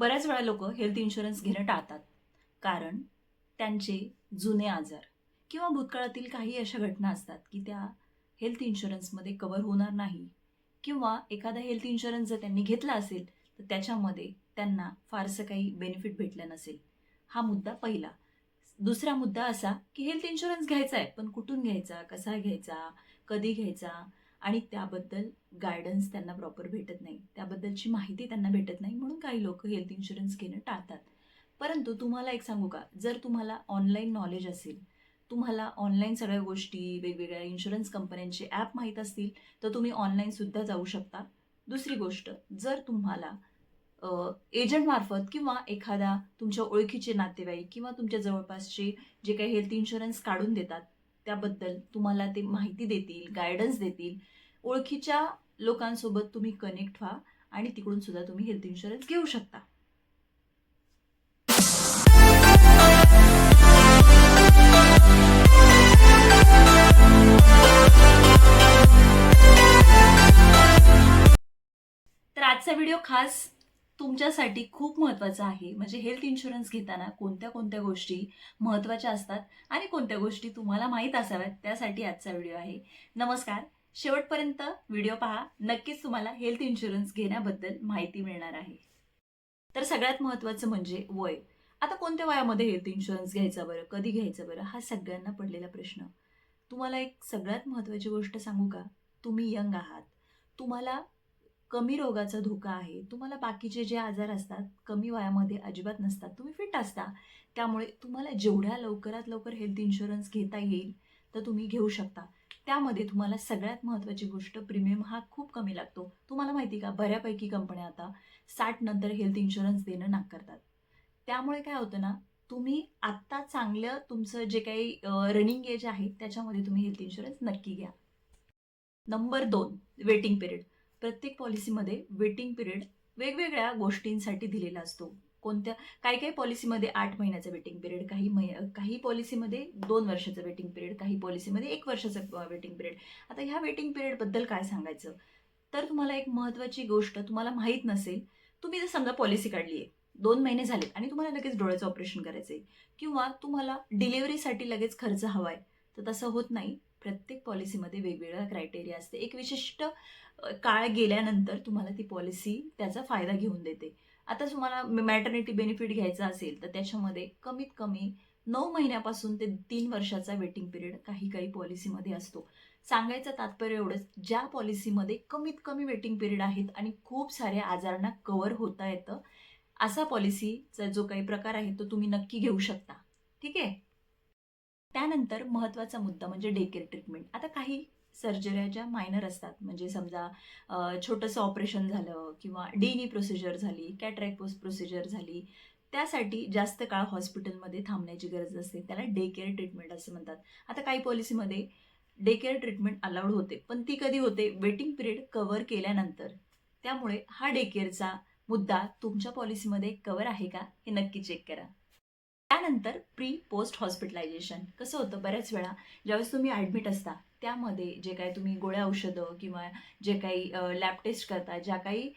बऱ्याच वेळा लोक हेल्थ इन्शुरन्स घेणं टाळतात. कारण त्यांचे जुने आजार किंवा भूतकाळातील काही अशा घटना असतात की त्या हेल्थ इन्शुरन्समध्ये कवर होणार नाही किंवा एखादा हेल्थ इन्शुरन्स जर त्यांनी घेतला असेल तर त्याच्यामध्ये त्यांना फारसं काही बेनिफिट भेटलं नसेल. हा मुद्दा पहिला. दुसरा मुद्दा असा की हेल्थ इन्शुरन्स घ्यायचा आहे पण कुठून घ्यायचा कसा घ्यायचा कधी घ्यायचा आणि त्याबद्दल गायडन्स त्यांना प्रॉपर भेटत नाही. त्याबद्दलची माहिती त्यांना भेटत नाही. म्हणून काही लोक हेल्थ इन्शुरन्स घेणं टाळतात. परंतु तुम्हाला एक सांगू का? जर तुम्हाला ऑनलाईन नॉलेज असेल तुम्हाला ऑनलाईन सगळ्या गोष्टी वेगवेगळ्या इन्शुरन्स कंपन्यांचे ॲप माहीत असतील तर तुम्ही ऑनलाईनसुद्धा जाऊ शकता. दुसरी गोष्ट जर तुम्हाला एजंटमार्फत किंवा एखादा तुमच्या ओळखीचे नातेवाईक किंवा तुमच्या जवळपासचे जे काही हेल्थ इन्शुरन्स काढून देतात त्याबद्दल तुम्हाला ते माहिती देतील गायडन्स देतील. ओळखीच्या लोकांसोबत तुम्ही कनेक्ट व्हा आणि तिकडून सुद्धा तुम्ही हेल्थ इन्शुरन्स घेऊ शकता. तर आजचा व्हिडिओ खास तुमच्यासाठी खूप महत्त्वाचं आहे. म्हणजे हेल्थ इन्शुरन्स घेताना कोणत्या कोणत्या गोष्टी महत्त्वाच्या असतात आणि कोणत्या गोष्टी तुम्हाला माहीत असाव्यात त्यासाठी आजचा व्हिडिओ आहे. नमस्कार. शेवटपर्यंत व्हिडिओ पहा. नक्कीच तुम्हाला हेल्थ इन्शुरन्स घेण्याबद्दल माहिती मिळणार आहे. तर सगळ्यात महत्त्वाचं म्हणजे वय. आता कोणत्या वयामध्ये हेल्थ इन्शुरन्स घ्यायचा बरं? कधी घ्यायचं बरं? हा सगळ्यांना पडलेला प्रश्न. तुम्हाला एक सगळ्यात महत्त्वाची गोष्ट सांगू का? तुम्ही यंग आहात. तुम्हाला कमी रोगाचा धोका आहे. तुम्हाला बाकीचे जे आजार असतात कमी वयामध्ये अजिबात नसतात. तुम्ही फिट असता. त्यामुळे तुम्हाला जेवढ्या लवकरात लवकर हेल्थ इन्शुरन्स घेता येईल तर तुम्ही घेऊ शकता. त्यामध्ये तुम्हाला सगळ्यात महत्त्वाची गोष्ट प्रीमियम हा खूप कमी लागतो. तुम्हाला माहिती का? बऱ्यापैकी कंपन्या आता साठ नंतर हेल्थ इन्शुरन्स देणं नाकारतात. त्यामुळे काय होतं ना तुम्ही आत्ता चांगलं तुमचं जे काही रनिंग एज आहे त्याच्यामध्ये तुम्ही हेल्थ इन्शुरन्स नक्की घ्या. नंबर दोन वेटिंग पिरियड प्रत्येक पॉलिसीमध्ये वेटिंग पिरियड वेगवेगळ्या गोष्टींसाठी दिलेला असतो. कोणत्या काही काही पॉलिसीमध्ये आठ महिन्याचा वेटिंग पिरियड काही मै काही पॉलिसीमध्ये दोन वर्षाचं वेटिंग पिरियड काही पॉलिसीमध्ये एक वर्षाचा वेटिंग पिरियड आता ह्या वेटिंग पिरियडबद्दल काय सांगायचं? तर तुम्हाला एक महत्त्वाची गोष्ट तुम्हाला माहीत नसेल तुम्ही जर समजा पॉलिसी काढली आहे दोन महिने झालेत आणि तुम्हाला लगेच डोळ्याचं ऑपरेशन करायचं आहे किंवा तुम्हाला डिलिव्हरीसाठी लगेच खर्च हवा आहे तर तसं होत नाही. प्रत्येक पॉलिसीमध्ये वेगवेगळा क्रायटेरिया असते. एक विशिष्ट काळ गेल्यानंतर तुम्हाला ती पॉलिसी त्याचा फायदा घेऊन देते. आता तुम्हाला मॅटर्निटी बेनिफिट घ्यायचा असेल तर त्याच्यामध्ये कमीत कमी नऊ महिन्यापासून ते तीन वर्षाचा वेटिंग पिरियड काही काही पॉलिसीमध्ये असतो. सांगायचं तात्पर्य एवढंच ज्या पॉलिसीमध्ये कमीत कमी वेटिंग पिरियड आहेत आणि खूप साऱ्या आजारांना कवर होता येतं असा पॉलिसीचा जो काही प्रकार आहे तो तुम्ही नक्की घेऊ शकता. ठीक आहे? त्यानंतर महत्त्वाचा मुद्दा म्हणजे डे केअर ट्रीटमेंट आता काही सर्जऱ्या ज्या मायनर असतात म्हणजे समजा छोटंसं ऑपरेशन झालं किंवा डीनी प्रोसिजर झाली कॅटरॅक पोस्ट प्रोसिजर झाली त्यासाठी जास्त काळ हॉस्पिटलमध्ये थांबण्याची गरज असते. त्याला डे केअर ट्रीटमेंट असं म्हणतात. आता काही पॉलिसीमध्ये डे केअर ट्रीटमेंट अलाउड होते पण ती कधी होते? वेटिंग पिरियड कव्हर केल्यानंतर. त्यामुळे हा डे केअरचा मुद्दा तुमच्या पॉलिसीमध्ये कव्हर आहे का? हे नक्की चेक करा. त्यानंतर प्री पोस्ट हॉस्पिटलायझेशन कसं होतं बऱ्याच वेळा ज्यावेळेस तुम्ही ॲडमिट असता त्यामध्ये जे काही तुम्ही गोळ्या औषधं किंवा जे काही लॅब टेस्ट करता ज्या काही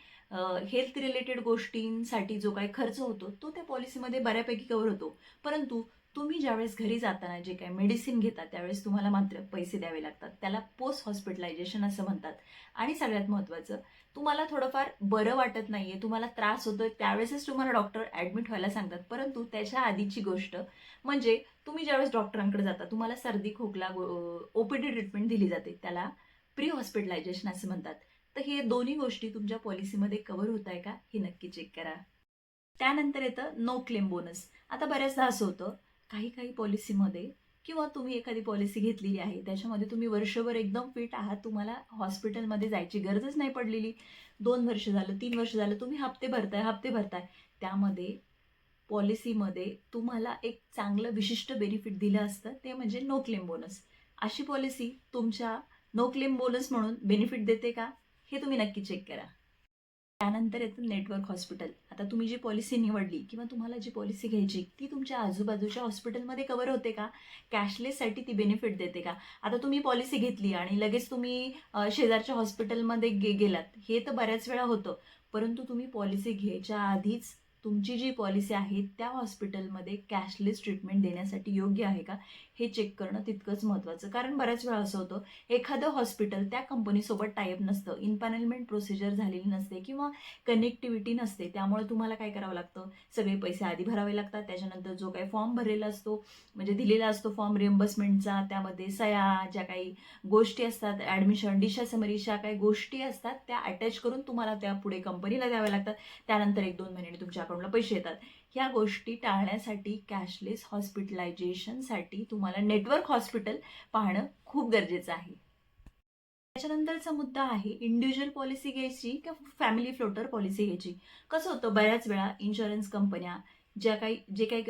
हेल्थ रिलेटेड गोष्टींसाठी जो काही खर्च होतो तो त्या पॉलिसीमध्ये बऱ्यापैकी कव्हर होतो. परंतु तुम्ही ज्यावेळेस घरी जाताना जे काही मेडिसिन घेता त्यावेळेस तुम्हाला मात्र पैसे द्यावे लागतात. त्याला पोस्ट हॉस्पिटलायझेशन असं म्हणतात. आणि सगळ्यात महत्त्वाचं तुम्हाला थोडंफार बरं वाटत नाही आहे तुम्हाला त्रास होतोय त्यावेळेसच तुम्हाला डॉक्टर ॲडमिट व्हायला सांगतात. परंतु त्याच्या आधीची गोष्ट म्हणजे तुम्ही ज्यावेळेस डॉक्टरांकडे जाता तुम्हाला सर्दी खोकला ओ पी डी ट्रीटमेंट दिली जाते. त्याला प्री हॉस्पिटलायझेशन असं म्हणतात. तर हे दोन्ही गोष्टी तुमच्या पॉलिसीमध्ये कव्हर होत आहे का? हे नक्की चेक करा. त्यानंतर येतं नो क्लेम बोनस आता बऱ्याचदा असं होतं काही काही पॉलिसीमध्ये किंवा तुम्ही एखादी पॉलिसी घेतलेली आहे त्याच्यामध्ये तुम्ही वर्षभर एकदम फिट आहात तुम्हाला हॉस्पिटलमध्ये जायची गरजच नाही पडलेली. दोन वर्ष झालं तीन वर्ष झालं तुम्ही हप्ते भरताय हप्ते भरताय. त्यामध्ये पॉलिसीमध्ये तुम्हाला एक चांगलं विशिष्ट बेनिफिट दिलं असतं ते म्हणजे नो क्लेम बोनस अशी पॉलिसी तुमच्या नो क्लेम बोनस म्हणून बेनिफिट देते का? हे तुम्ही नक्की चेक करा. त्यानंतर येतं नेटवर्क हॉस्पिटल आता तुम्ही जी पॉलिसी निवडली किंवा तुम्हाला जी पॉलिसी घ्यायची ती तुमच्या आजूबाजूच्या हॉस्पिटलमध्ये कवर होते का? कॅशलेससाठी ती बेनिफिट देते का? आता तुम्ही पॉलिसी घेतली आणि लगेच तुम्ही शेजारच्या हॉस्पिटलमध्ये गे गेलात. हे तर बऱ्याच वेळा होतं. परंतु तुम्ही पॉलिसी घ्यायच्या आधीच तुमची जी पॉलिसी आहे त्या हॉस्पिटलमध्ये कॅशलेस ट्रीटमेंट देण्यासाठी योग्य आहे का? हे चेक करणं तितकंच महत्त्वाचं कारण बऱ्याच वेळा असं होतं एखादं हॉस्पिटल त्या कंपनीसोबत टायअप नसतं इनपॅनलमेंट प्रोसिजर झालेली नसते किंवा कनेक्टिव्हिटी नसते त्यामुळे तुम्हाला काय करावं लागतं? सगळे पैसे आधी भरावे लागतात त्याच्यानंतर जो काही फॉर्म भरलेला असतो म्हणजे दिलेला असतो फॉर्म रिएम्बर्समेंटचा त्यामध्ये सया ज्या काही गोष्टी असतात ॲडमिशन डिशा समरीशा काही गोष्टी असतात त्या अटॅच करून तुम्हाला त्या पुढे कंपनीला द्याव्या लागतात. त्यानंतर एक दोन महिने तुमच्या अकाउंटला पैसे येतात. ह्या गोष्टी टाळण्यासाठी कॅशलेस हॉस्पिटलायझेशनसाठी तुम्हाला नेटवर्क हॉस्पिटल पाहणं खूप गरजेचं आहे. त्याच्यानंतरचा मुद्दा आहे इंडिव्हिज्युअल पॉलिसी घ्यायची किंवा फॅमिली फ्लोटर पॉलिसी घ्यायची. कसं होतं बऱ्याच वेळा इन्शुरन्स कंपन्या ज्या काही जे काही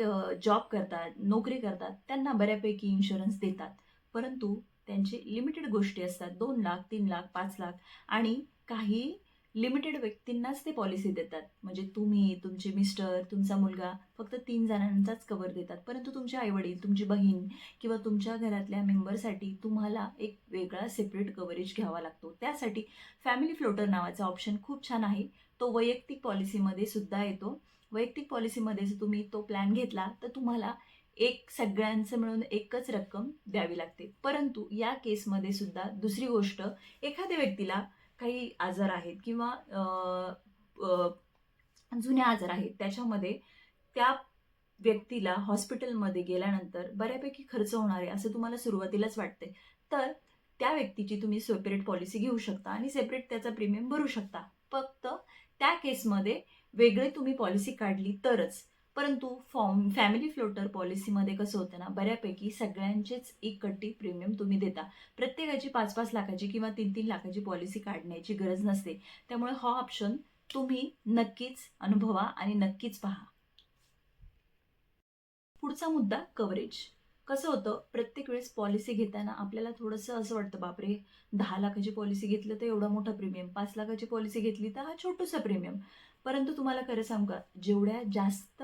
जॉब करतात नोकरी करतात त्यांना बऱ्यापैकी इन्शुरन्स देतात. परंतु त्यांचे लिमिटेड गोष्टी असतात दोन लाख तीन लाख पाच लाख आणि काही लिमिटेड व्यक्तींनाच ते पॉलिसी देतात. म्हणजे तुम्ही तुमचे मिस्टर तुमचा मुलगा फक्त तीन जणांचाच कवर देतात. परंतु तुमचे आईवडील तुमची बहीण किंवा तुमच्या घरातल्या मेंबरसाठी तुम्हाला एक वेगळा सेपरेट कव्हरेज घ्यावा लागतो. त्यासाठी फॅमिली फ्लोटर नावाचा ऑप्शन खूप छान आहे. तो वैयक्तिक पॉलिसीमध्ये सुद्धा येतो. वैयक्तिक पॉलिसीमध्ये जर तुम्ही तो प्लॅन घेतला तर तुम्हाला एक सगळ्यांचं मिळून एकच रक्कम द्यावी लागते. परंतु या केसमध्ये सुद्धा दुसरी गोष्ट एखाद्या व्यक्तीला काही आजार आहेत किंवा जुने आजार आहेत त्याच्यामध्ये त्या व्यक्तीला हॉस्पिटलमध्ये गेल्यानंतर बऱ्यापैकी खर्च होणार आहे असं तुम्हाला सुरुवातीलाच वाटते तर त्या व्यक्तीची तुम्ही सेपरेट पॉलिसी घेऊ शकता आणि सेपरेट त्याचा प्रीमियम भरू शकता. फक्त त्या केसमध्ये वेगळे तुम्ही पॉलिसी काढली तरच परंतु फॉर्म फॅमिली फ्लोटर पॉलिसीमध्ये कसं होतं ना बऱ्यापैकी सगळ्यांचेच एकट्टी प्रीमियम तुम्ही देता. प्रत्येकाची पाच पाच लाखाची किंवा तीन तीन लाखाची पॉलिसी काढण्याची गरज नसते. त्यामुळे हा ऑप्शन तुम्ही नक्कीच अनुभवा आणि नक्कीच पहा. पुढचा मुद्दा कव्हरेज कसं होतं प्रत्येक वेळेस पॉलिसी घेताना आपल्याला थोडंसं असं वाटतं बापरे दहा लाखाची पॉलिसी घेतलं तर एवढा मोठा प्रीमियम पाच लाखाची पॉलिसी घेतली तर हा छोटूसा प्रीमियम परंतु तुम्हाला खरं सांगू का जेवढ्या जास्त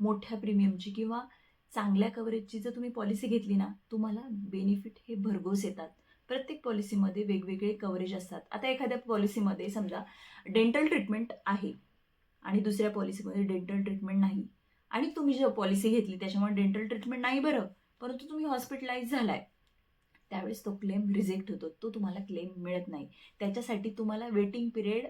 मोठ्या प्रीमियमची किंवा चांगल्या कव्हरेजची जर तुम्ही पॉलिसी घेतली ना तुम्हाला बेनिफिट हे भरघोस येतात. प्रत्येक पॉलिसीमध्ये वेगवेगळे कव्हरेज असतात. आता एखाद्या पॉलिसीमध्ये समजा डेंटल ट्रीटमेंट आहे आणि दुसऱ्या पॉलिसीमध्ये डेंटल ट्रीटमेंट नाही. आणि तुम्ही जेव्हा पॉलिसी घेतली त्याच्यामुळे डेंटल ट्रीटमेंट नाही बरं परंतु तुम्ही हॉस्पिटलाइज झालाय. त्यावेळेस तो क्लेम रिजेक्ट होतो. तो तुम्हाला क्लेम मिळत नाही. त्याच्यासाठी तुम्हाला वेटिंग पिरियड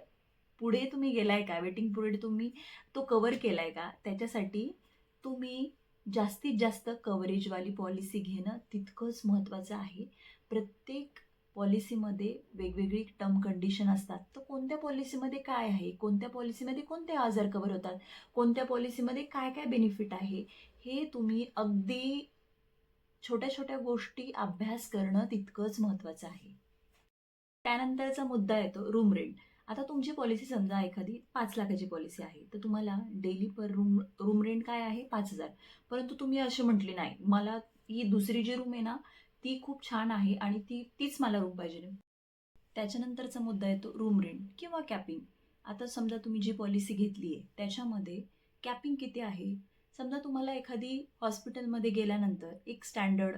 पुढे तुम्ही गेलाय का? वेटिंग पिरियड तुम्ही तो कवर केलाय का? त्याच्यासाठी तुम्ही जास्तीत जास्त कव्हरेजवाली पॉलिसी घेणं तितकंच महत्त्वाचं आहे. प्रत्येक पॉलिसीमध्ये वेगवेगळी टर्म कंडिशन असतात. तर कोणत्या पॉलिसीमध्ये काय आहे? कोणत्या पॉलिसीमध्ये कोणते आजार कवर होतात? कोणत्या पॉलिसीमध्ये काय काय बेनिफिट आहे? हे तुम्ही अगदी छोट्या छोट्या गोष्टी अभ्यास करणं तितकंच महत्त्वाचं आहे. त्यानंतरचा मुद्दा येतो रूम रेंट आता तुमची पॉलिसी समजा एखादी पाच लाखाची पॉलिसी आहे तर तुम्हाला daily per room room rent काय आहे? पाच हजार. परंतु तुम्ही असे म्हटले नाही मला ही दुसरी जी रूम आहे ना ती खूप छान आहे आणि ती तीच मला रूम पाहिजे. त्याच्यानंतरचा मुद्दा येतो रूम रेंट किंवा कॅपिंग आता समजा तुम्ही जी पॉलिसी घेतली आहे त्याच्यामध्ये कॅपिंग किती आहे? समजा तुम्हाला एखादी हॉस्पिटलमध्ये गेल्यानंतर एक स्टँडर्ड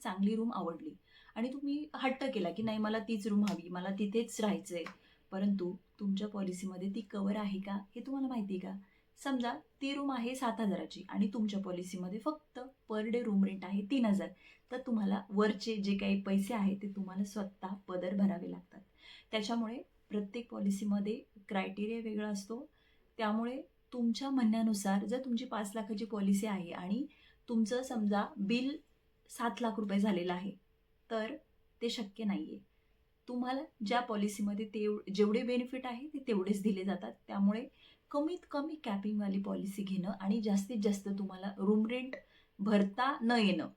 चांगली रूम आवडली आणि तुम्ही हट्ट केला की नाही मला तीच रूम हवी मला तिथेच राहायचं आहे परंतु तुमच्या पॉलिसीमध्ये ती कवर आहे का हे तुम्हाला माहिती आहे का? समजा ती रूम आहे सात हजाराची आणि तुमच्या पॉलिसीमध्ये फक्त पर डे रूम रेंट आहे तीन हजार. तर तुम्हाला वरचे जे काही पैसे आहेत ते तुम्हाला स्वतः पदर भरावे लागतात. त्याच्यामुळे प्रत्येक पॉलिसीमध्ये क्रायटेरिया वेगळा असतो. त्यामुळे तुमच्या म्हणण्यानुसार जर तुमची पाच लाखाची पॉलिसी आहे आणि तुमचं समजा बिल सात लाख रुपये झालेलं आहे तर ते शक्य नाही आहे तुम्हाला ज्या पॉलिसीमध्ये ते जेवढे बेनिफिट आहे ते तेवढेच दिले जातात. त्यामुळे कमीत कमी कॅपिंगवाली पॉलिसी घेणं आणि जास्तीत जास्त तुम्हाला रूम रेंट भरता न येणं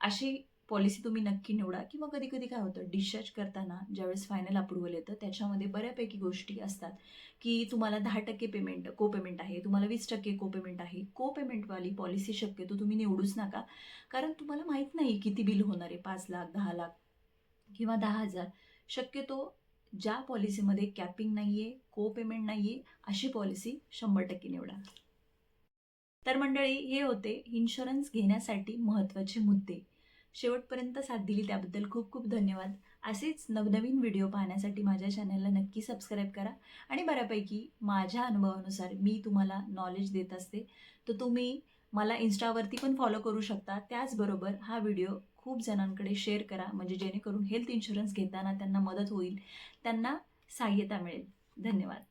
अशी पॉलिसी तुम्ही नक्की निवडा. किंवा कधी कधी काय होतं डिस्चार्ज करताना ज्यावेळेस फायनल अप्रुव्हल येतं त्याच्यामध्ये बऱ्यापैकी गोष्टी असतात की तुम्हाला दहा टक्के पेमेंट को पेमेंट आहे तुम्हाला वीस टक्के को पेमेंट आहे. को पेमेंटवाली पॉलिसी शक्यतो तुम्ही निवडूच नका. कारण तुम्हाला माहीत नाही किती बिल होणार आहे पाच लाख दहा लाख किंवा दहा हजार. शक्यतो ज्या पॉलिसीमध्ये कॅपिंग नाही आहे को पेमेंट नाही आहे अशी पॉलिसी शंभर टक्के निवडा. तर मंडळी हे होते इन्शुरन्स घेण्यासाठी महत्त्वाचे मुद्दे. शेवटपर्यंत साथ दिली त्याबद्दल खूप खूप धन्यवाद. असेच नवनवीन व्हिडिओ पाहण्यासाठी माझ्या चॅनलला नक्की सबस्क्राईब करा आणि बऱ्यापैकी माझ्या अनुभवानुसार मी तुम्हाला नॉलेज देत असते. तर तुम्ही मला इन्स्टावरती पण फॉलो करू शकता. त्याचबरोबर हा व्हिडिओ खूप जणांकडे शेअर करा. म्हणजे जेणेकरून हेल्थ इन्शुरन्स घेताना त्यांना मदत होईल. त्यांना सहाय्यता मिळेल. धन्यवाद.